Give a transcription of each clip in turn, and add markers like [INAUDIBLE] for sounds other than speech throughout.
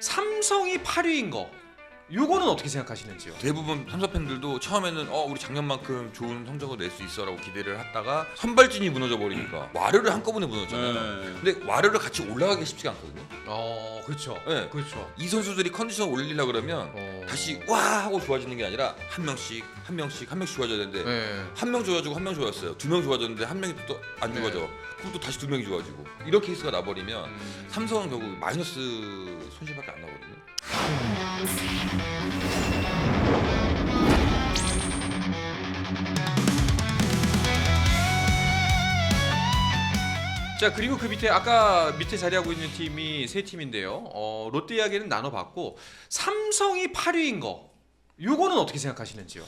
삼성이 8위인 거. 요거는 어떻게 생각하시는지요? 대부분 삼성 팬들도 처음에는 어 우리 작년만큼 좋은 성적을 낼 수 있어라고 기대를 했다가 선발진이 무너져 버리니까 와르르 한꺼번에 무너졌잖아요. 네. 근데 와르르 같이 올라가기 쉽지가 않거든요. 어, 그렇죠. 네. 그렇죠. 이 선수들이 컨디션 올리려 그러면 어. 다시 와 하고 좋아지는 게 아니라 한 명씩 한 명씩 한 명씩 좋아져야 되는데 네. 한명 좋아지고 한 명 좋았어요. 두 명 좋아졌는데 한 명이 또안 네. 좋아져. 또 다시 두 명이 좋아지고 이런 케이스가 나버리면 음. 삼성은 결국 마이너스 손실밖에 안 나거든요. 자 그리고 그 밑에 아까 밑에 자리하고 있는 팀이 세 팀인데요. 어, 롯데 이야기는 나눠봤고 삼성이 8위인 거. 요거는 어떻게 생각하시는지요?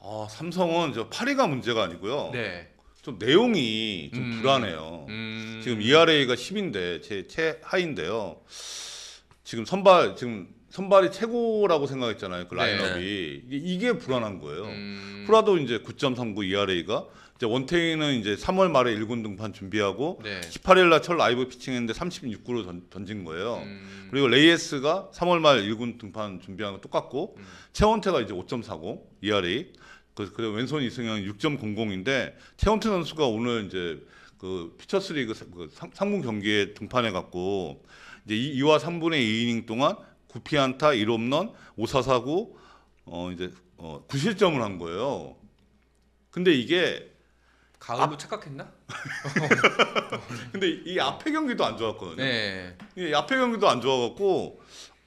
아, 삼성은 저 8위가 문제가 아니고요. 네. 좀 내용이 좀 음. 불안해요. 음. 지금 ERA가 10인데 제 최하인데요. 지금 선발 지금 선발이 최고라고 생각했잖아요. 그 네. 라인업이 이게, 이게 불안한 거예요. 음. 프라도 이제 9.39 ERA가 이제 원태인은 이제 3월 말에 1군 등판 준비하고 네. 18일 날첫 라이브 피칭했는데 36구로 던, 던진 거예요. 음. 그리고 레이에스가 3월 말 1군 등판 준비한 거 똑같고 음. 최원태가 이제 5.40 ERA 그 그리고 왼손 이승현 6.00인데 최원태 선수가 오늘 이제 그 피처스 리그 상- 그 상- 상무 경기에 등판해 갖고 이제 2, 와 3분의 2이닝 동안 9피안타 1홈런 5사사구 어 이제 어 9실점을 한 거예요. 근데 이게 가을로 착각했나? [LAUGHS] 근데 이 앞에 경기도 안 좋았거든요. 네. 이 앞에 경기도 안 좋아갖고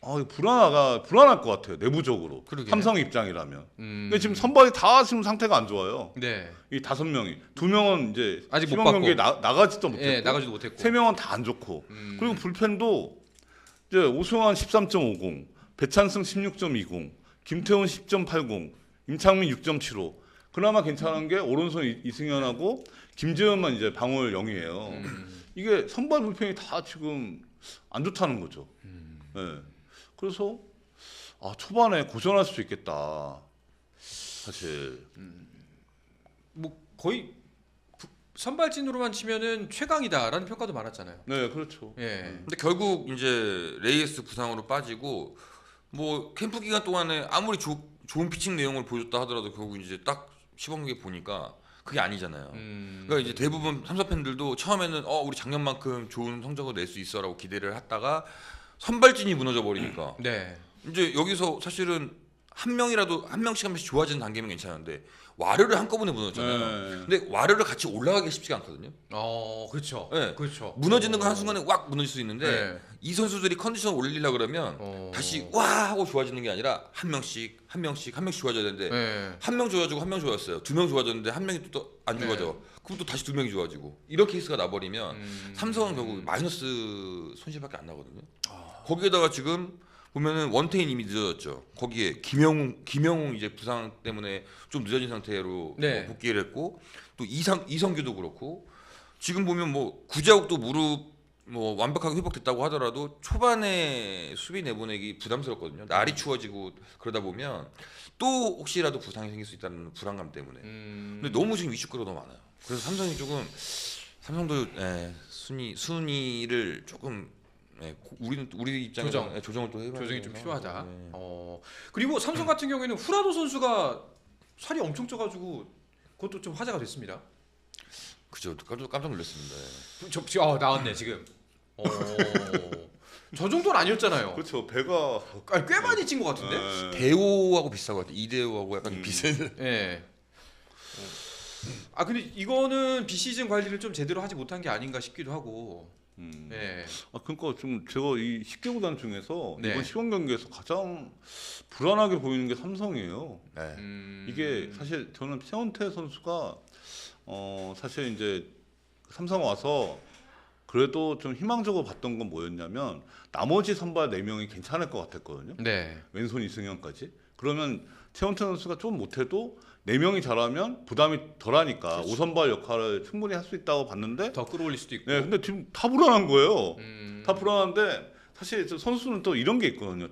아, 불안하가 불안할 것 같아요 내부적으로 그러게. 삼성 입장이라면. 음. 근데 지금 선발이 다 지금 상태가 안 좋아요. 네. 이 다섯 명이 두 명은 이제 아직 못 시범 받고. 경기에 나, 나가지도 못했고 예, 나가지도 못했고. 세 명은 다 안 좋고 음. 그리고 불펜도 이제 오승환 13.50, 배찬승 16.20, 김태훈 10.80, 임창민 6.75. 그나마 괜찮은 게 오른손 이- 이승현하고 김재현만 이제 방울 0이에요. 음. 이게 선발 불펜이 다 지금 안 좋다는 거죠. 음. 예. 그래서 아 초반에 고전할 수도 있겠다. 사실 뭐 거의 부- 선발진으로만 치면은 최강이다라는 평가도 많았잖아요. 네 그렇죠. 예. 근데 결국 이제 레이스 부상으로 빠지고 뭐 캠프 기간 동안에 아무리 조- 좋은 피칭 내용을 보여줬다 하더라도 결국 이제 딱 시범 경기 보니까 그게 아니잖아요. 음. 그러니까 이제 대부분 삼성 팬들도 처음에는 어 우리 작년만큼 좋은 성적을 낼 수 있어라고 기대를 했다가 선발진이 무너져 버리니까 네. 이제 여기서 사실은 한 명이라도 한 명씩 한 명씩 좋아지는 단계면 괜찮은데 와르르 한꺼번에 무너졌잖아요. 네. 근데 와르르 같이 올라가기 쉽지가 않거든요. 어, 그렇죠. 네. 그렇죠. 무너지는 건 한순간에 왁 무너질 수 있는데 네. 이 선수들이 컨디션 올리려 그러면 어. 다시 와 하고 좋아지는 게 아니라 한 명씩 한 명씩 한 명씩 좋아져야 되는데 네. 한명 좋아지고 한 명 좋았어요. 두 명 좋아졌는데 한 명이 또안 네. 좋아져. 그럼 또 다시 두 명이 좋아지고 이런 케이스가 나버리면 음. 삼성은 결국 마이너스 손실밖에 안 나거든요. 아. 거기에다가 지금 보면은 원태인 이미 늦어졌죠. 거기에 김영웅 김영웅 이제 부상 때문에 좀 늦어진 상태로 네. 뭐 복귀를 했고 또 이상 이성규도 그렇고 지금 보면 뭐 구자욱도 무릎 뭐 완벽하게 회복됐다고 하더라도 초반에 수비 내보내기 부담스럽거든요. 날이 추워지고 그러다 보면 또 혹시라도 부상이 생길 수 있다는 불안감 때문에. 음. 근데 너무 지금 이슈거리가 너무 많아요. 그래서 삼성이 조금 삼성도 예, 순위 순위를 조금 예, 고- 우리는 우리 입장에서 조정. 예, 조정을 또 해봐야 조정이 좀. 필요하다. 예. 어. 그리고 삼성 같은 경우에는 후라도 선수가 살이 엄청 쪄가지고 그것도 좀 화제가 됐습니다. 그죠. 깜짝 깜짝 놀랐습니다. 예. 저, 지- 어, 나왔네 지금. 어. 저 정도는 아니었잖아요. 그렇죠. 배가 아니, 꽤 많이 찐 것 같은데. 예. 대호하고 비슷한 것 같아. 이대호하고 약간 음. 비슷한. [LAUGHS] 예. 아 근데 이거는 비시즌 관리를 좀 제대로 하지 못한 게 아닌가 싶기도 하고. 음. 예. 아 그러니까 좀 제가 이 10개 구단 중에서 네. 이번 시범 경기에서 가장 불안하게 보이는 게 삼성이에요. 네. 음. 이게 사실 저는 최원태 선수가 어 사실 이제 삼성 와서 그래도 좀 희망적으로 봤던 건 뭐였냐면 나머지 선발 4명이 괜찮을 것 같았거든요. 네. 왼손 이승현까지. 그러면 최원태 선수가 좀 못해도 4명이 잘하면 부담이 덜하니까 그렇죠. 5선발 역할을 충분히 할 수 있다고 봤는데 더 끌어올릴 수도 있고. 네, 근데 지금 다 불안한 거예요. 음. 다 불안한데 사실 저 선수는 또 이런 게 있거든요.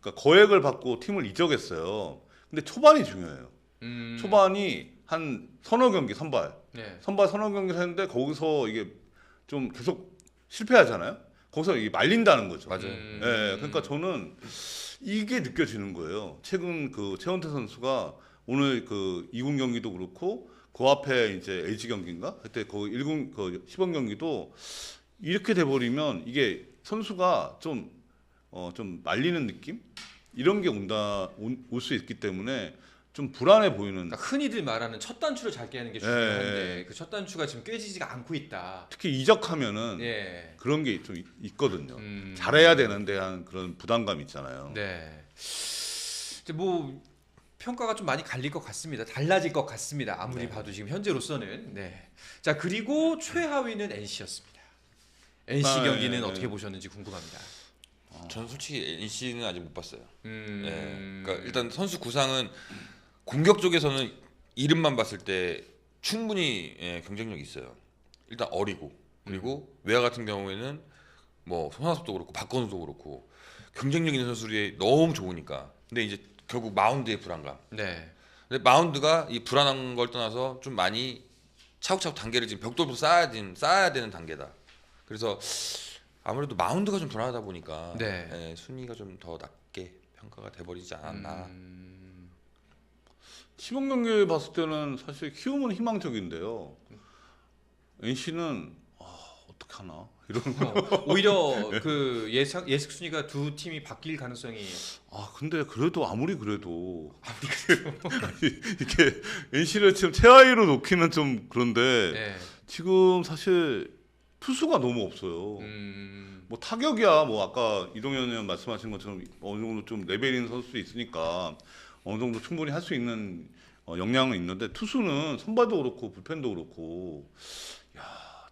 그러니까 거액을 받고 팀을 이적했어요. 근데 초반이 중요해요. 음. 초반이 한 서너 경기 선발, 네. 선발 서너 경기를 했는데 거기서 이게 좀 계속 실패하잖아요. 거기서 이게 말린다는 거죠. 맞아요. 음. 예, 그러니까 저는 이게 느껴지는 거예요. 최근 그 최원태 선수가 오늘 그 2군 경기도 그렇고 그 앞에 이제 LG 경기인가 그때 그 1군 그 시범 경기도 이렇게 돼 버리면 이게 선수가 좀 어, 좀 말리는 느낌 이런 게 온다 올 수 있기 때문에 좀 불안해 보이는 그러니까 흔히들 말하는 첫 단추를 잘 깨는 게 예, 중요한데 그첫 단추가 지금 꿰지지가 않고 있다. 특히 이적하면은 예. 그런 게 좀 있거든요. 음. 잘해야 되는데 한 그런 부담감 있잖아요. 네. 이제 뭐 평가가 좀 많이 갈릴 것 같습니다. 달라질 것 같습니다. 아무리 네. 봐도 지금 현재로서는 네. 자 그리고 최하위는 NC였습니다. NC 아, 경기는 예, 어떻게 예. 보셨는지 궁금합니다. 저는 솔직히 NC는 아직 못 봤어요. 음. 예. 그러니까 일단 선수 구상은 공격 쪽에서는 이름만 봤을 때 충분히 예, 경쟁력이 있어요. 일단 어리고 그리고 외야 같은 경우에는 뭐 손아섭도 그렇고 박건우도 그렇고 경쟁력 있는 선수들이 너무 좋으니까. 근데 이제 결국 마운드의 불안감. 네. 근데 마운드가 이 불안한 걸 떠나서 좀 많이 차곡차곡 단계를 지금 벽돌부터 쌓아야 되는 쌓아야 되는 단계다. 그래서 아무래도 마운드가 좀 불안하다 보니까 네. 예, 순위가 좀 더 낮게 평가가 돼버리지 않았나. 음. 시범 경기 봤을 때는 사실 키움은 희망적인데요. NC는 아, 어떻게 하나 이런 어, 오히려 그 예상 예측 순위가 두 팀이 바뀔 가능성이 아 근데 그래도 아무리 그래도 이게 NC를 지금 최하위로 놓기는 좀 그런데 네. 지금 사실 투수가 너무 없어요. 음. 뭐 타격이야 뭐 아까 이동현 의원 말씀하신 것처럼 어느 정도 좀 레벨 있는 선수도 있으니까 어느 정도 충분히 할 수 있는 어, 역량은 있는데 투수는 선발도 그렇고 불펜도 그렇고 야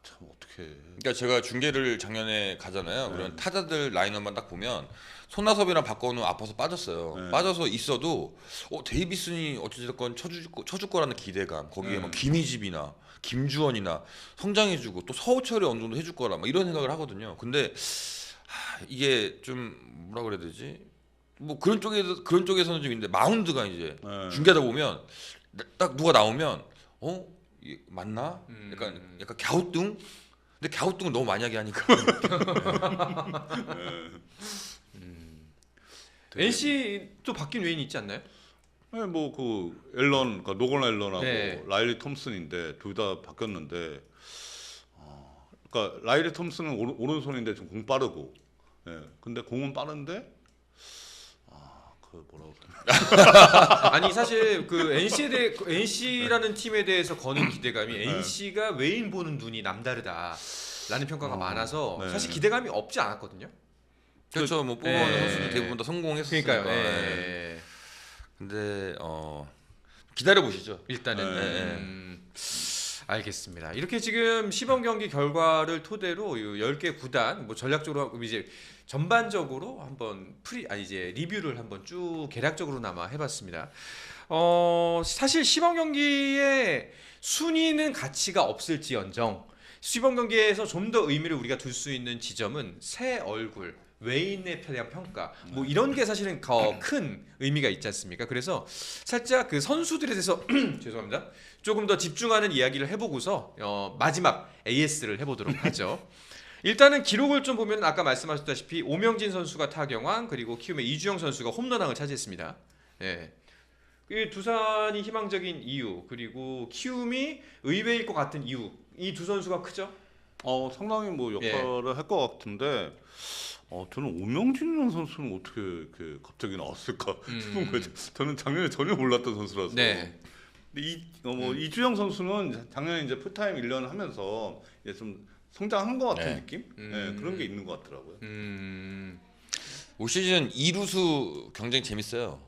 참 어떻게 그러니까 제가 중계를 작년에 가잖아요. 네. 그런 타자들 라인업만 딱 보면 손나섭이랑 박건우 아파서 빠졌어요. 네. 빠져서 있어도 어 데이비슨이 어찌됐건 쳐줄 거- 쳐줄 거라는 기대감. 거기에 네. 뭐 김희집이나 김주원이나 성장해주고 또 서우철이 어느 정도 해줄 거라 막 이런 생각을 하거든요. 근데 하, 이게 좀 뭐라 그래야 되지? 뭐 그런 쪽에서 그런 쪽에서는 좀 있는데 마운드가 이제 네. 중계하다 보면 딱 누가 나오면 어 맞나? 음. 약간 약간 갸우뚱. 근데 갸우뚱을 너무 많이 하게 하니까 되게- NC 또 바뀐 외인이 있지 않나요? 네, 뭐그 앨런, 그러니까 노건 앨런하고 네. 라일리 톰슨인데 둘 다 바뀌었는데, 어, 그러니까 라일리 톰슨은 오른, 오른손인데 좀 공 빠르고, 예, 근데 공은 빠른데, 아, 그 뭐라고? [LAUGHS] 아니 사실 그 NC에 대해 그 NC라는 팀에 대해서 거는 기대감이 네. NC가 외인 보는 눈이 남다르다라는 평가가 어, 많아서 네. 사실 기대감이 없지 않았거든요. 그렇죠. 뭐 뽑아오는 예. 선수들 대부분 다 성공했으니까. 그러니까요. 예. 예. 근데 어 기다려 보시죠. 일단은 네. 음, 알겠습니다. 이렇게 지금 시범 경기 결과를 토대로 이 10개 구단 뭐 전략적으로 이제 전반적으로 한번 프리 아니 이제 리뷰를 한번 쭉 개략적으로나마 해봤습니다. 어 사실 시범 경기의 순위는 가치가 없을지언정 시범 경기에서 좀 더 의미를 우리가 둘 수 있는 지점은 새 얼굴 외인에 대한 평가 뭐 이런 게 사실은 더 큰 의미가 있지 않습니까? 그래서 살짝 그 선수들에 대해서 [CLEARS THROAT] 죄송합니다. 조금 더 집중하는 이야기를 해보고서 어, 마지막 AS를 해보도록 하죠. [LAUGHS] 일단은 기록을 좀 보면 아까 말씀하셨다시피 오명진 선수가 타경왕 그리고 키움의 이주영 선수가 홈런왕을 차지했습니다. 예. 이 두산이 희망적인 이유 그리고 키움이 의외일 것 같은 이유 이 두 선수가 크죠? 어, 상당히 뭐 예. 역할을 할것 같은데, 어, 저는 오명진이라는 선수는 어떻게 이렇게 갑자기 나왔을까 [LAUGHS] 싶은 거죠. 저는 작년에 전혀 몰랐던 선수라서. 음. 네. 근데 이, 어, 뭐 음. 이주영 선수는 작년에 이제 풀타임 1년 하면서 이제 좀 성장한 것 같은 네. 느낌? 음. 네, 그런 게 있는 것 같더라고요. 음. 올 시즌 이루수 경쟁 재밌어요.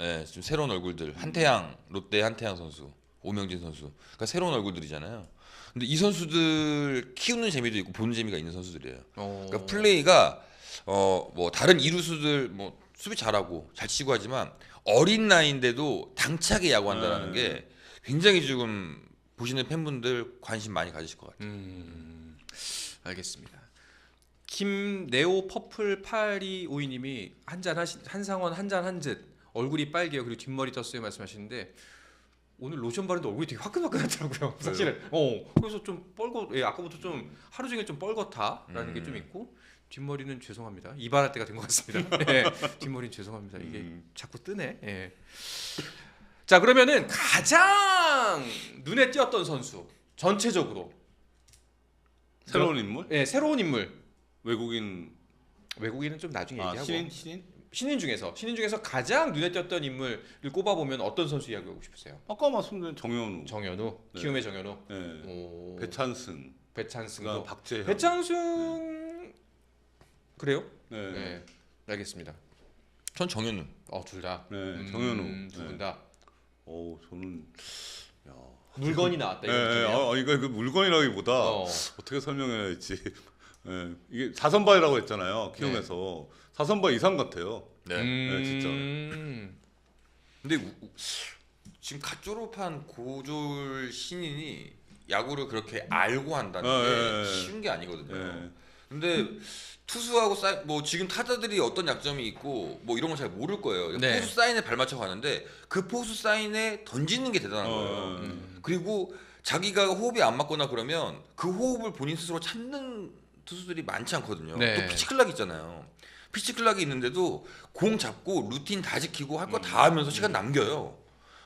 예, 좀 새로운 얼굴들 한태양 롯데 한태양 선수, 오명진 선수. 그러니까 새로운 얼굴들이잖아요. 근데 이 선수들 키우는 재미도 있고 보는 재미가 있는 선수들이에요. 어. 그러니까 플레이가 어 뭐 다른 이루수들 뭐 수비 잘하고 잘 치고 하지만 어린 나이인데도 당차게 야구한다라는 네. 게 굉장히 지금 보시는 팬분들 관심 많이 가지실 것 같아요. 음, 알겠습니다. 김네오 퍼플 8252님이 한잔 하신 한상원 한잔 한듯 얼굴이 빨개요 그리고 뒷머리 떴어요 말씀하시는데 오늘 로션 바르는데 얼굴이 되게 화끈화끈하더라고요 사실은 어 그래서 좀 뻘거 예 아까부터 좀 하루 종일 좀 뻘겋다라는 게좀 음. 있고 뒷머리는 죄송합니다. 이발할 때가 된 것 같습니다. [LAUGHS] 예, 뒷머리는 죄송합니다. 이게 음. 자꾸 뜨네. 예. 자 그러면은 가장 눈에 띄었던 선수 전체적으로 새로운 인물? 예, 새로운 인물 외국인 외국인은 좀 나중에 아, 얘기하고 신인 신인? 신인 중에서 신인 중에서 가장 눈에 띄었던 인물을 꼽아 보면 어떤 선수 이야기하고 싶으세요? 아까 말씀드린 정현우, 정현우, 네. 키움의 정현우, 네. 오, 배찬승, 배찬승도, 그다음 박재현. 배창승 그래요? 네. 네. 네, 알겠습니다. 전 정현우. 어, 둘 다. 네, 정현우. 음, 두분 네. 다. 오, 저는 야. 물건이 나왔다. 네, 이런 네, 느낌이에요. 아, 이거 그 물건이라기보다 어. 어 떻게 설명해야 할지. [LAUGHS] 예, 이게 사선바이라고 했잖아요. 키움에서 사선바이 이상 같아요. 네. 네, 진짜. 음. 근데 우- 우- 지금 갓 졸업한 고졸 신인이 야구를 그렇게 알고 한다는 어, 게 예, 예. 쉬운 게 아니거든요. 예. 근데 투수하고 사인 뭐 지금 타자들이 어떤 약점이 있고 뭐 이런 걸 잘 모를 거예요. 네. 포수 사인에 발맞춰 가는데 그 포수 사인에 던지는 게 대단한 어, 거예요. 어, 음. 그리고 자기가 호흡이 안 맞거나 그러면 그 호흡을 본인 스스로 찾는 투수들이 많지 않거든요. 네. 또 피치 클락이 있잖아요. 피치 클락이 있는데도 공 잡고 루틴 다 지키고 할거 음. 다 하면서 시간 남겨요.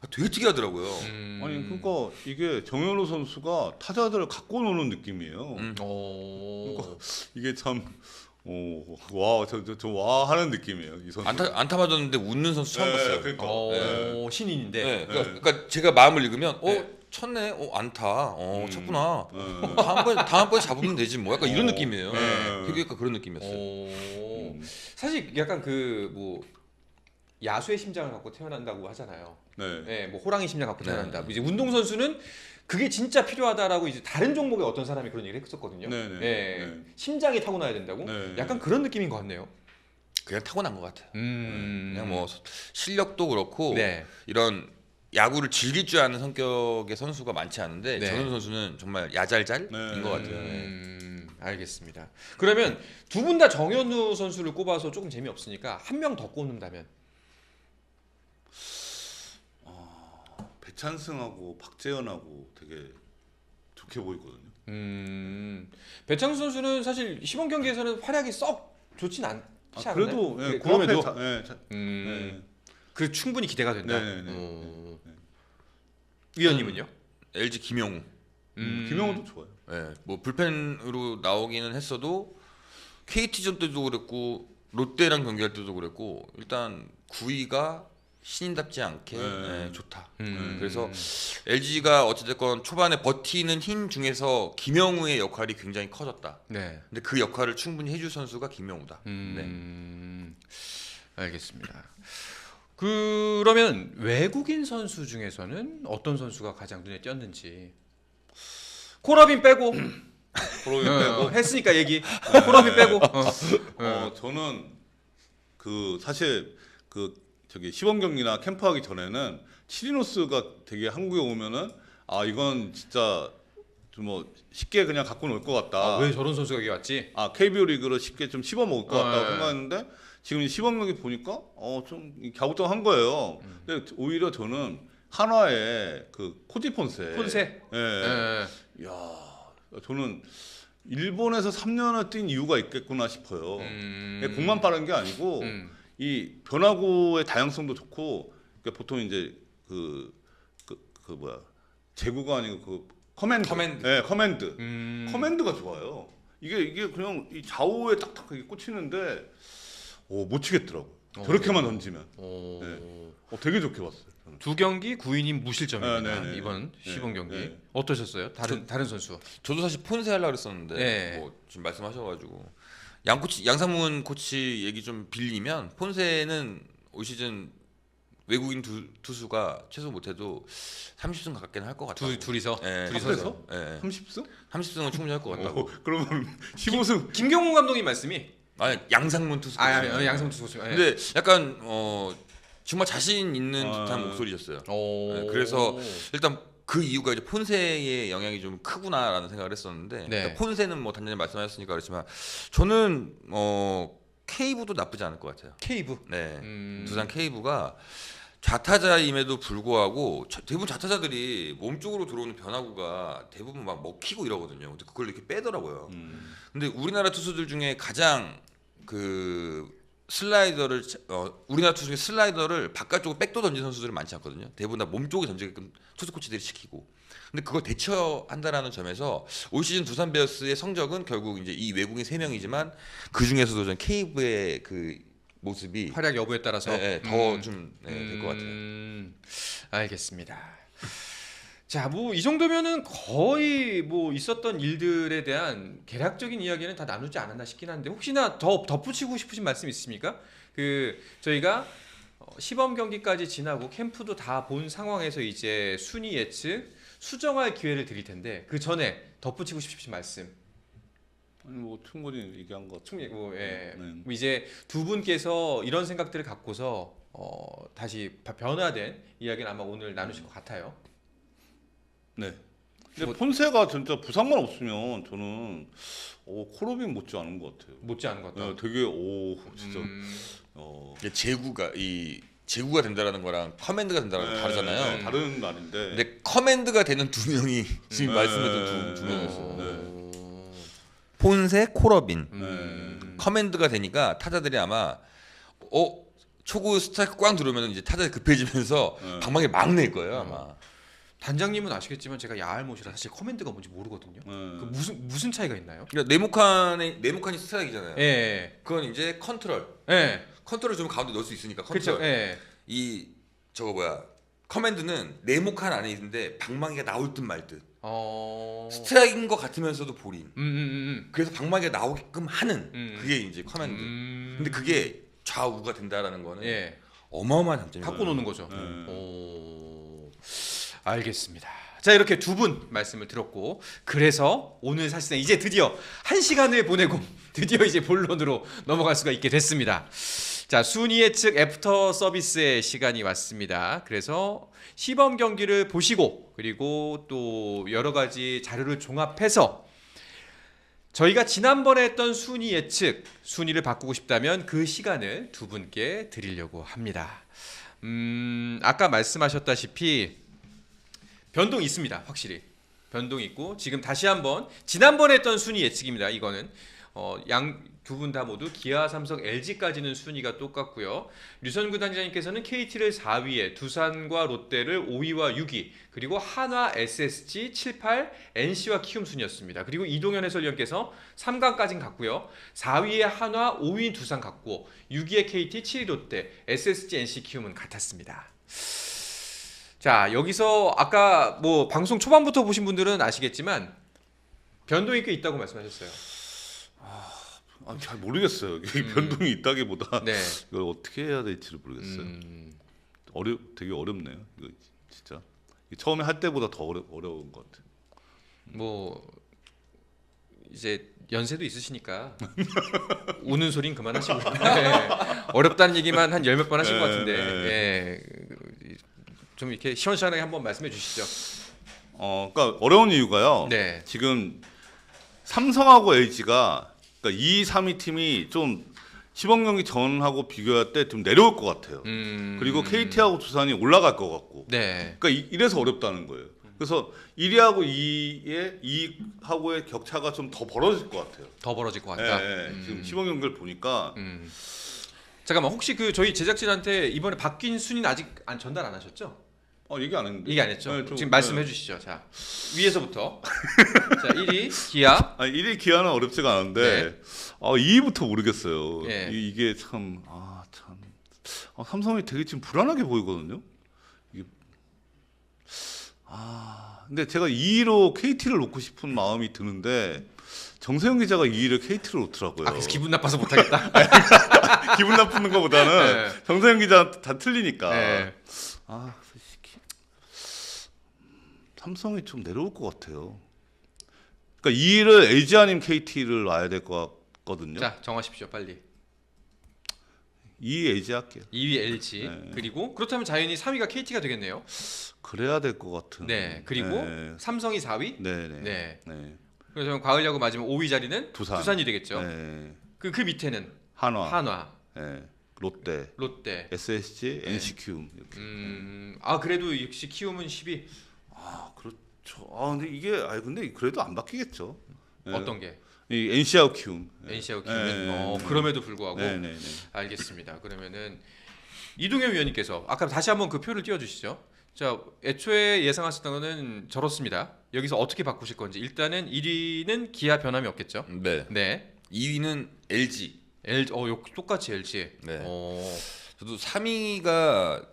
아, 되게 특이하더라고요. 음. 아니 그러니까 이게 정현우 선수가 타자들을 갖고 노는 느낌이에요. 음. 오. 이게 참 오, 와, 저, 저, 저, 와 하는 느낌이에요. 이 선수. 안타 안타 맞았는데 웃는 선수 처음 네, 봤어요. 그러니까. 오, 네. 신인인데. 네, 그러니까, 네. 그러니까 제가 마음을 읽으면 어 네. 쳤네, 어 안타, 어 음. 쳤구나. 네. 다음번 다음번에 잡으면 되지 뭐 약간 이런 어. 느낌이에요. 네. 되게 약간 그런 느낌이었어요. 오. 음. 사실 약간 그 뭐 야수의 심장을 갖고 태어난다고 하잖아요. 네. 네, 뭐 호랑이 심장 갖고 네. 태어난다. 이제 운동 선수는 그게 진짜 필요하다라고 이제 다른 종목의 어떤 사람이 그런 얘기를 했었거든요. 네, 네. 예, 네. 심장이 타고나야 된다고. 네. 약간 그런 느낌인 것 같네요. 그냥 타고난 것 같아요. 음. 그냥 뭐 실력도 그렇고 네. 이런 야구를 즐길 줄 아는 성격의 선수가 많지 않은데 네. 전현 선수는 정말 야잘잘인 네. 것 같아요. 네. 음, 알겠습니다. 그러면 두 분 다 정현우 선수를 꼽아서 조금 재미없으니까 한 명 더 꼽는다면 배찬승하고 박재현하고 되게 좋게 보이거든요. 음, 배창수 선수는 사실 시범 경기에서는 활약이 썩 좋진 않지 아, 않나요? 그래도 예, 그래, 그 그럼에도 자, 예, 자, 음, 네. 그 충분히 기대가 된다. 네, 네, 네. 어. 네. 위원님은요? LG 김영우. 음, 김영호도 좋아요. 예, 뭐 불펜으로 나오기는 했어도 KT전 때도 그랬고 롯데랑 경기할 때도 그랬고 일단 구위가 신인답지 않게 네. 예, 좋다. 음. 그래서 LG가 어찌됐건 초반에 버티는 힘 중에서 김영우의 역할이 굉장히 커졌다. 네. 근데 그 역할을 충분히 해줄 선수가 김영우다. 음, 알겠습니다. 그러면 외국인 선수 중에서는 어떤 선수가 가장 눈에 띄었는지 코러빈 빼고 프로인 어, 빼고 했으니까 얘기 코러빈 빼고 어. 어, 저는 그 사실 그 저기 시범 경기나 캠프하기 전에는 치리노스가 되게 한국에 오면은 아 이건 진짜 좀뭐 쉽게 그냥 갖고 놀 것 같다. 아, 왜 저런 선수가 여기 왔지? 아 KBO 리그를 쉽게 좀 씹어 먹을 것 어, 같다고 예. 생각했는데 지금 이 시범 경기 보니까 어좀 갸우뚱한 거예요. 음. 근데 오히려 저는 한화의 그 코디 폰세. 폰세. 예. 예. 야, 저는 일본에서 3년을 뛴 이유가 있겠구나 싶어요. 음. 공만 빠른 게 아니고 음. 이 변화구의 다양성도 좋고 그러니까 보통 이제 그, 그, 그 뭐야 제구가 아니고 그 커맨드 커맨드. 네, 커맨드 음. 커맨드가 좋아요 이게 이게 그냥 이 좌우에 딱딱하게 꽂히는데 오 못 치겠더라고 어. 저렇게만 던지면 오. 네. 어, 되게 좋게 봤어요 저는. 두 경기 9이닝 무실점입니다. 아, 네, 네. 이번 네. 시범 경기 네. 어떠셨어요? 다른 다른 선수? 저도 사실 폰세 하려고 그랬었는데 네. 뭐 지금 말씀하셔가지고 양 코치 양상문 코치 얘기 좀 빌리면 폰세는 올 시즌 외국인 두, 투수가 최소 못해도 30승 가깝게는 할 것 같아요. 두 둘이서 예, 둘이서? 예, 30승? 30승은 충분히 할 것 같다고. 어, 그러면 15승 김 경호 감독님 말씀이 아니 양상문 투수. 아, 아 양성 투수. 예. 근데 약간 어 정말 자신 있는 아. 듯한 목소리셨어요. 오. 네, 그래서 일단 그 이유가 이제 폰세의 영향이 좀 크구나라는 생각을 했었는데 네. 그러니까 폰세는 뭐 단장님 말씀하셨으니까 그렇지만 저는 어 케이브도 나쁘지 않을 것 같아요. 케이브. 네, 음. 두산 케이브가 좌타자임에도 불구하고 자- 대부분 좌타자들이 몸 쪽으로 들어오는 변화구가 대부분 막 먹히고 이러거든요. 근데 그걸 이렇게 빼더라고요. 음. 근데 우리나라 투수들 중에 가장 그 슬라이더를 차- 어, 우리나라 투수 중에 슬라이더를 바깥쪽으로 백도 던지는 선수들은 많지 않거든요. 대부분 다 몸 쪽에 던지게끔 투수 코치들이 시키고. 근데 그걸 대처한다라는 점에서 올 시즌 두산 베어스의 성적은 결국 이제 이 외국인 세 명이지만 그 중에서도 전 케이브의 그 모습이 활약 여부에 따라서 네, 음. 더좀될것 같아요. 음, 알겠습니다. 자, 뭐 이 정도면은 거의 뭐 있었던 일들에 대한 개략적인 이야기는 다 나누지 않았나 싶긴 한데 혹시나 더 덧붙이고 싶으신 말씀 있습니까? 그 저희가 어, 시범 경기까지 지나고 캠프도 다 본 상황에서 이제 순위 예측 수정할 기회를 드릴 텐데 그 전에 덧붙이고 싶으신 말씀 뭐 충분히 얘기한 것 같아요. 충분히 뭐, 예. 네. 뭐 이제 두 분께서 이런 생각들을 갖고서 어, 다시 바- 변화된 이야기는 아마 오늘 나누실 것 같아요. 네. 근데 뭐- 폰세가 진짜 부상만 없으면 저는 오, 코로빈 못지 않은 것 같아요. 못지 않은 것 같다. 네, 되게 오 진짜 음, 어, 제구가 이 제구가 된다라는 거랑 커맨드가 된다는 거 다르잖아요. 네, 다른 말인데. 근데 커맨드가 되는 두 명이 지금 네. 말씀해준 두, 두 명이었어요. 네. 어, 폰세, 코러빈. 음, 커맨드가 되니까 타자들이 아마 어 초구 스트라이크 꽝 들어오면 이제 타자들이 급해지면서 네. 방망이 막 낼 거예요 아마. 단장님은 아시겠지만 제가 야알못이라 사실 커맨드가 뭔지 모르거든요. 네. 그 무슨 무슨 차이가 있나요? 그러니까 네모칸의 네모칸이 스트라이크잖아요. 예, 그건 이제 컨트롤. 예, 컨트롤 좀 가운데 넣을 수 있으니까. 컨트롤. 예, 이 저거 뭐야 커맨드는 네모칸 안에 있는데 방망이가 나올 듯 말 듯. 어, 스트라이크인 것 같으면서도 볼인. 음, 음, 그래서 방망이가 나오게끔 하는 음. 그게 이제 음, 커맨드. 음. 근데 그게 좌우가 된다라는 거는 예, 어마어마한 장점이에요. 갖고 노는 거죠. 네. 오, 알겠습니다. 자 이렇게 두 분 말씀을 들었고 그래서 오늘 사실상 이제 드디어 한 시간을 보내고 [LAUGHS] 드디어 이제 본론으로 넘어갈 수가 있게 됐습니다. 자 순위 예측 애프터 서비스의 시간이 왔습니다. 그래서 시범 경기를 보시고 그리고 또 여러 가지 자료를 종합해서 저희가 지난번에 했던 순위 예측 순위를 바꾸고 싶다면 그 시간을 두 분께 드리려고 합니다. 음, 아까 말씀하셨다시피 변동 있습니다. 확실히 변동 있고 지금 다시 한번 지난번에 했던 순위 예측입니다. 이거는 어, 양두 분 다 모두 기아, 삼성, LG까지는 순위가 똑같고요. 류선구 단장님께서는 KT를 4위에 두산과 롯데를 5위와 6위 그리고 한화, SSG 7, 8, NC와 키움 순이었습니다. 그리고 이동현 해설위원께서 3강까진 갔고요. 4위에 한화, 5위 두산 갔고 6위에 KT, 7위 롯데, SSG, NC, 키움은 같았습니다. 자 여기서 아까 뭐 방송 초반부터 보신 분들은 아시겠지만 변동이 꽤 있다고 말씀하셨어요. 아, 잘 모르겠어요. 이게 음. 변동이 있다기보다 네. 이걸 어떻게 해야 될지를 모르겠어요. 음, 어려 되게 어렵네요. 이거 진짜 처음에 할 때보다 더 어려, 어려운 것 같아요. 뭐 이제 연세도 있으시니까 [LAUGHS] 우는 소린 그만하시고 [LAUGHS] 네. 어렵다는 얘기만 한 열 몇 번 하신 것 같은데 네, 예. 좀 이렇게 시원시원하게 한번 말씀해 주시죠. 어, 그러니까 어려운 이유가요. 네. 지금 삼성하고 LG가 그러니까 2, 3위 팀이 좀 시범 경기 전하고 비교할 때 좀 내려올 것 같아요. 음, 그리고 KT하고 두산이 올라갈 것 같고. 네. 그러니까 이, 이래서 어렵다는 거예요. 그래서 1위하고 2위의 2하고의 격차가 좀 더 벌어질 것 같아요. 더 벌어질 것 예, 같다. 예. 음. 지금 시범 경기를 보니까 음. 잠깐만 혹시 그 저희 제작진한테 이번에 바뀐 순위는 아직 안 전달 안 하셨죠? 어, 얘기 안 했는데. 얘기 안 했죠? 네, 좀- 지금 말씀해 주시죠. 자 위에서부터 [LAUGHS] 자 1위 기아 아니 1위 기아는 어렵지가 않은데 아 2위부터 모르겠어요. 예. 이, 게 참 아 참. 아, 삼성이 되게 지금 불안하게 보이거든요. 이게 아 근데 제가 2위로 KT를 놓고 싶은 마음이 드는데 정세영 기자가 2위를 KT를 놓더라고요. 아 그래서 기분 나빠서 못하겠다. [LAUGHS] 기분 나쁘는 것보다는 네. 정세영 기자 다 틀리니까. 네. 아 삼성이 좀 내려올 것 같아요. 그러니까 2위를 LG 아니면 KT를 놔야 될 것 같거든요. 자 정하십시오 빨리. 2위 LG 할게요. 2위 LG 네. 그리고 그렇다면 자연히 3위가 KT가 되겠네요. 그래야 될 것 같은. 네 그리고 네. 삼성이 4위. 네, 네. 네. 네. 그래서 가을 야구 맞으면 5위 자리는 두산. 두산이 되겠죠. 네. 그, 그 밑에는 한화. 한화. 네. 롯데, 롯데. SSG, 네. NC 키움 이렇게. 음, 아 그래도 역시 키움은 10위 아 그렇죠. 아 근데 이게 아 근데 그래도 안 바뀌겠죠. 네. 어떤 게 이 NC하고 키움. NC하고 네. 네. 어, 그럼에도 불구하고 네네네. 알겠습니다. 그러면은 이동현 위원님께서 아까 다시 한번 그 표를 띄워주시죠. 자, 애초에 예상하셨던 거는 저렇습니다. 여기서 어떻게 바꾸실 건지 일단은 1위는 기아 변함이 없겠죠. 네. 네, 2위는 LG. L, 어, 요- 똑같이 LG. 네. 어, 저도 3위가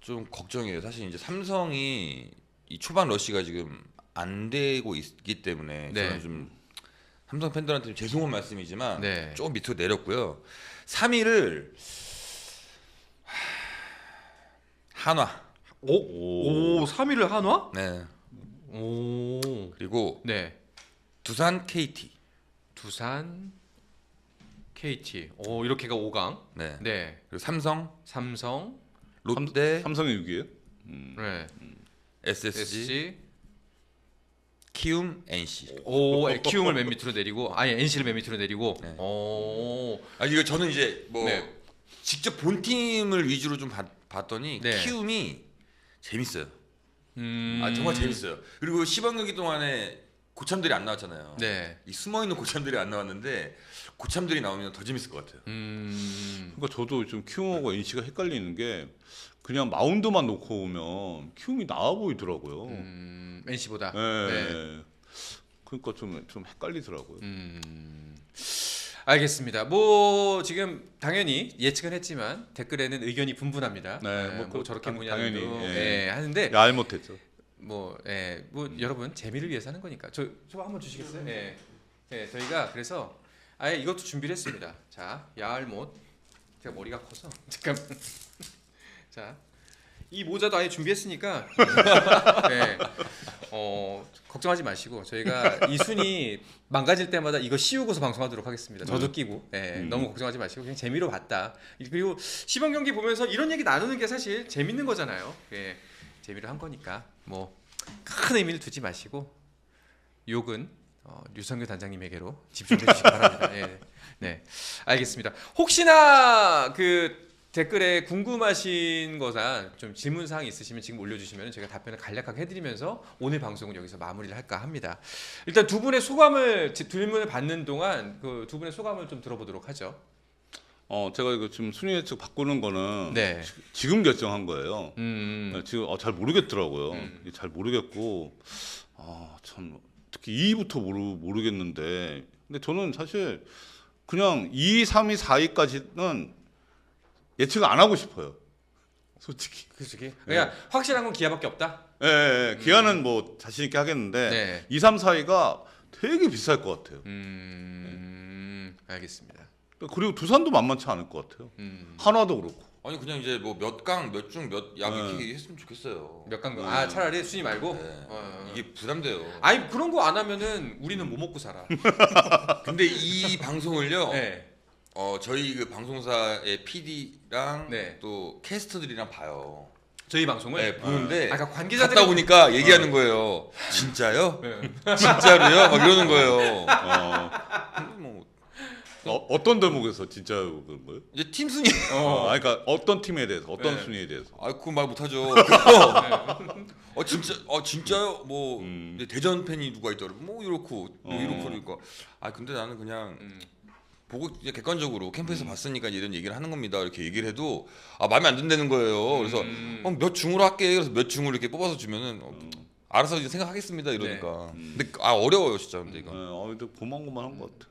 좀 걱정이에요. 사실 이제 삼성이 이 초반 러시가 지금 안 되고 있기 때문에 네. 저는 좀 삼성 팬들한테 좀 죄송한 말씀이지만 네. 조금 밑으로 내렸고요. 3위를 한화. 오, 오, 3위를 한화? 네. 오, 그리고 네, 두산 KT. 두산, KT. 오, 이렇게가 5강. 네. 네, 그리고 삼성, 삼성, 롯데, 삼성이 6위예요? 네, SSG, SG. 키움, NC. 오, 키움을 맨 밑으로 내리고, 아니 NC를 맨 밑으로 내리고. 네. 오, 아 이거 저는 이제 뭐 네. 직접 본 팀을 위주로 좀 봤, 봤더니 네. 키움이 재밌어요. 음, 아 정말 재밌어요. 그리고 시범 경기 동안에 고참들이 안 나왔잖아요. 네. 이 숨어 있는 고참들이 안 나왔는데 고참들이 나오면 더 재밌을 것 같아요. 음, 그러니까 저도 좀 키움하고 NC가 헷갈리는 게 그냥 마운드만 놓고 오면 키움이 나아 보이더라고요. 음, NC보다. 네. 네. 그러니까 좀 좀 헷갈리더라고요. 음, 알겠습니다. 뭐 지금 당연히 예측은 했지만 댓글에는 의견이 분분합니다. 네, 네, 뭐 뭐, 그 저렇게 당- 보냐는 당연히, 도 예. 예, 하는데 야, 알 못했죠. 뭐, 예, 뭐 음. 여러분 재미를 위해서 하는 거니까 저 저거 한번 주시겠어요? 예, 예, 저희가 그래서 아예 이것도 준비를 했습니다. 자, 야알못 제가 머리가 커서 [LAUGHS] 잠깐 자. 이 모자도 아예 준비했으니까 [LAUGHS] 네. 어, 걱정하지 마시고 저희가 이 순위 망가질 때마다 이거 씌우고서 방송하도록 하겠습니다. 저도 끼고 네, 음. 너무 걱정하지 마시고 그냥 재미로 봤다. 그리고 시범 경기 보면서 이런 얘기 나누는 게 사실 재밌는 거잖아요. 예, 재미로 한 거니까 뭐 큰 의미를 두지 마시고 욕은 어, 류성규 단장님에게로 집중해 주시기 바랍니다. 예. 네, 알겠습니다. 혹시나 그 댓글에 궁금하신 거나 좀 질문 사항 있으시면 지금 올려주시면 제가 답변을 간략하게 해드리면서 오늘 방송은 여기서 마무리를 할까 합니다. 일단 두 분의 소감을 지- 질문을 받는 동안 그 두 분의 소감을 좀 들어보도록 하죠. 어, 제가 이거 지금 순위 예측 바꾸는 거는 네. 지 금 결정한 거예요. 음. 네, 지금 어, 잘 모르겠더라고요. 음. 잘 모르겠고 아, 참 특히 2위부터 모르 모르겠는데 근데 저는 사실 그냥 2위, 3위, 4위까지는 예측 안 하고 싶어요. 솔직히. 솔직히 그냥 확실한 건 기아밖에 없다. 예, 예, 예. 기아는 뭐 자신 있게 하겠는데 네. 2, 3, 4위가 되게 비쌀 것 같아요. 음. 알겠습니다. 그리고 두산도 만만치 않을 것 같아요. 음. 한화도 그렇고. 아니 그냥 이제 뭐 몇 강, 몇 중, 몇약 네. 이렇게 했으면 좋겠어요. 몇 강도 네. 아 차라리 순위 말고. 네. 어, 어. 이게 부담돼요. 아니 그런 거 안 하면은 우리는 뭐 먹고 살아. [LAUGHS] 근데 이 방송을요. 네. 어 저희 그 방송사의 PD랑 네. 또 캐스터들이랑 봐요. 저희 방송을 네, 보는데 아까 관계자들이 갔다 오니까 얘기하는 거예요. 진짜요? [LAUGHS] 네. 진짜로요? 막 이러는 거예요. 어, 뭐 어, 어떤 대목에서 진짜 그 뭐예요? 이제 팀 순위. 어, 아, 그러니까 어떤 팀에 대해서, 어떤 네. 순위에 대해서. 아, 그거 말 못하죠. 그거. [LAUGHS] 어 진짜, 어 진짜요? 뭐 음. 근데 대전 팬이 누가 있더라. 뭐 이렇고 뭐 어. 이렇고 그러니까. 아 근데 나는 그냥 음. 보고 이제 객관적으로 캠프에서 음. 봤으니까 이런 얘기를 하는 겁니다. 이렇게 얘기를 해도 아 마음에 안 든다는 거예요. 그래서 음. 어, 몇 중으로 할게. 그래서 몇 중으로 이렇게 뽑아서 주면은 어, 음. 알아서 이제 생각하겠습니다. 이러니까. 음. 근데 아 어려워요 진짜 근데 네, 이거. 어, 근데 고만고만한 것 같아.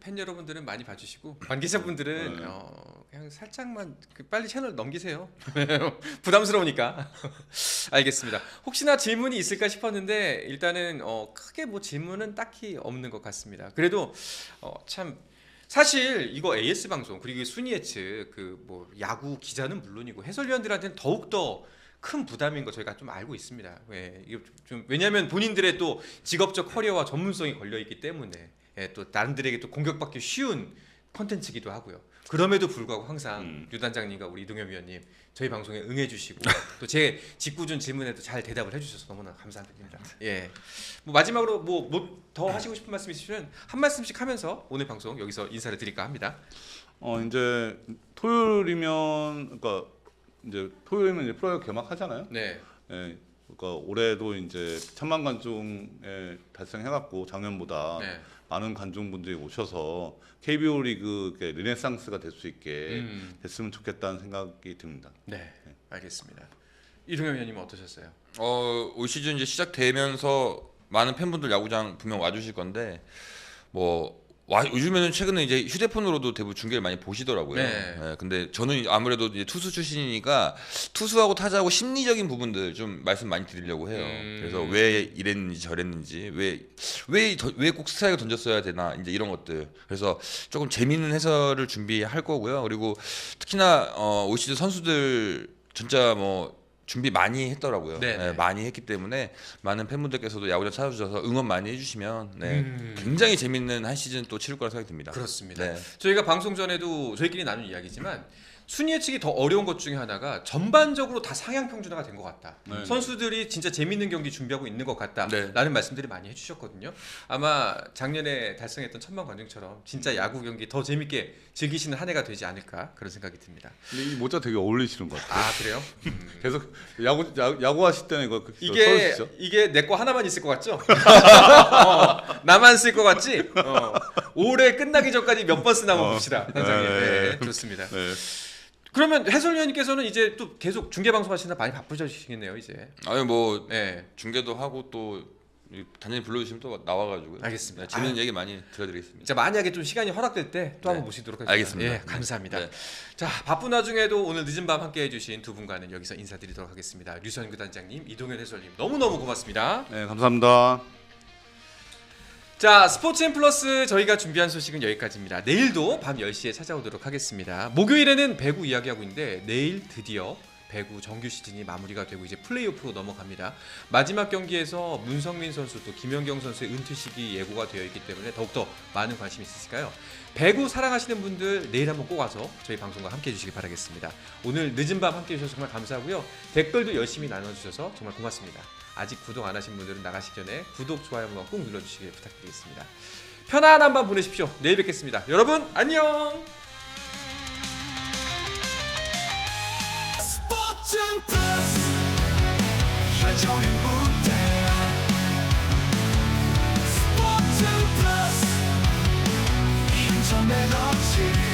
팬 여러분들은 많이 봐주시고 관계자분들은 네. 어, 그냥 살짝만 그 빨리 채널 넘기세요. [LAUGHS] 부담스러우니까. [LAUGHS] 알겠습니다. 혹시나 질문이 있을까 싶었는데 일단은 어, 크게 뭐 질문은 딱히 없는 것 같습니다. 그래도 어, 참 사실 이거 AS 방송 그리고 순위 예측 그 뭐 야구 기자는 물론이고 해설위원들한테는 더욱 더 큰 부담인 거 저희가 좀 알고 있습니다. 예, 이거 좀 왜냐하면 본인들의 또 직업적 커리어와 전문성이 걸려 있기 때문에 예, 또 남들에게 또 공격받기 쉬운 컨텐츠기도 하고요. 그럼에도 불구하고 항상 음. 유 단장님과 우리 이동현 위원님 저희 방송에 응해주시고 [LAUGHS] 또 제 직구준 질문에도 잘 대답을 해주셔서 너무나 감사드립니다. 예, 뭐 마지막으로 뭐뭐더 하시고 싶은 말씀 있으시면 한 말씀씩 하면서 오늘 방송 여기서 인사를 드릴까 합니다. 어 이제 토요일이면 그러니까 이제 토요일이면 이제 프로야구 개막하잖아요. 네. 예. 그러니까 올해도 이제 천만 관중에 달성해갖고 작년보다 네. 많은 관중분들이 오셔서 KBO 리그 르네상스가 될 수 있게 음. 됐으면 좋겠다는 생각이 듭니다. 네. 알겠습니다. 이동현 의원님은 어떠셨어요? 어, 올 시즌 이제 시작되면서 많은 팬분들 야구장 분명 와주실 건데 뭐 와, 요즘에는 최근에 이제 휴대폰으로도 대부분 중계를 많이 보시더라고요. 네. 예, 근데 저는 아무래도 이제 투수 출신이니까 투수하고 타자하고 심리적인 부분들 좀 말씀 많이 드리려고 해요. 음. 그래서 왜 이랬는지 저랬는지 왜왜 꼭 스트라이크 던졌어야 되나 이제 이런 것들. 그래서 조금 재미있는 해설을 준비할 거고요. 그리고 특히나 어, 올 시즌 선수들 진짜 뭐 준비 많이 했더라고요. 네, 네. 예, 많이 했기 때문에 많은 팬분들께서도 야구장 찾아주셔서 응원 많이 해주시면 네, 음. 굉장히 재밌는 한 시즌 또 치를 거라 생각이 듭니다. 그렇습니다. 네. 저희가 방송 전에도 저희끼리 나눈 이야기지만 순위 예측이 더 어려운 것 중에 하나가 전반적으로 다 상향 평준화가 된 것 같다. 네. 선수들이 진짜 재밌는 경기 준비하고 있는 것 같다라는 네. 말씀들이 많이 해주셨거든요. 아마 작년에 달성했던 천만 관중처럼 진짜 야구 경기 더 재밌게 즐기시는 한 해가 되지 않을까 그런 생각이 듭니다. 근데 이 모자 되게 어울리시는 것 같아요. 아 그래요? 음. [LAUGHS] 계속 야구 야구, 야구 하실 때는 이거 그- 이게 써주시죠? 이게 내 거 하나만 있을 것 같죠? [LAUGHS] 어, 나만 쓸 것 같지? 어, 올해 끝나기 전까지 몇 번 쓰나 한번 어. 봅시다. 현장에. 네. 네, 좋습니다. 네. 그러면 해설위원님께서는 이제 또 계속 중계 방송 하시나 많이 바쁘셔지시겠네요 이제. 아니 뭐 네. 중계도 하고 또 단장님 불러주시면 또 나와가지고 알겠습니다. 네, 재밌는 아유. 얘기 많이 들려드리겠습니다. 자 만약에 좀 시간이 허락될 때또 한번 네. 모시도록 하겠습니다. 알겠습니다. 예, 감사합니다. 네. 자 바쁜 와중에도 오늘 늦은 밤 함께 해주신 두 분과는 여기서 인사드리도록 하겠습니다. 류선규 단장님, 이동현 해설님 너무 너무 고맙습니다. 네, 감사합니다. 자 스포츠앤 플러스 저희가 준비한 소식은 여기까지입니다. 내일도 밤 10시에 찾아오도록 하겠습니다. 목요일에는 배구 이야기하고 있는데 내일 드디어 배구 정규 시즌이 마무리가 되고 이제 플레이오프로 넘어갑니다. 마지막 경기에서 문성민 선수 또 김연경 선수의 은퇴식이 예고가 되어 있기 때문에 더욱더 많은 관심이 있으실까요? 배구 사랑하시는 분들 내일 한번 꼭 와서 저희 방송과 함께 해주시기 바라겠습니다. 오늘 늦은 밤 함께 해주셔서 정말 감사하고요. 댓글도 열심히 나눠주셔서 정말 고맙습니다. 아직 구독 안 하신 분들은 나가시기 전에 구독, 좋아요 한번 꼭 눌러주시길 부탁드리겠습니다. 편안한 밤 보내십시오. 내일 뵙겠습니다. 여러분 안녕! 내가 없이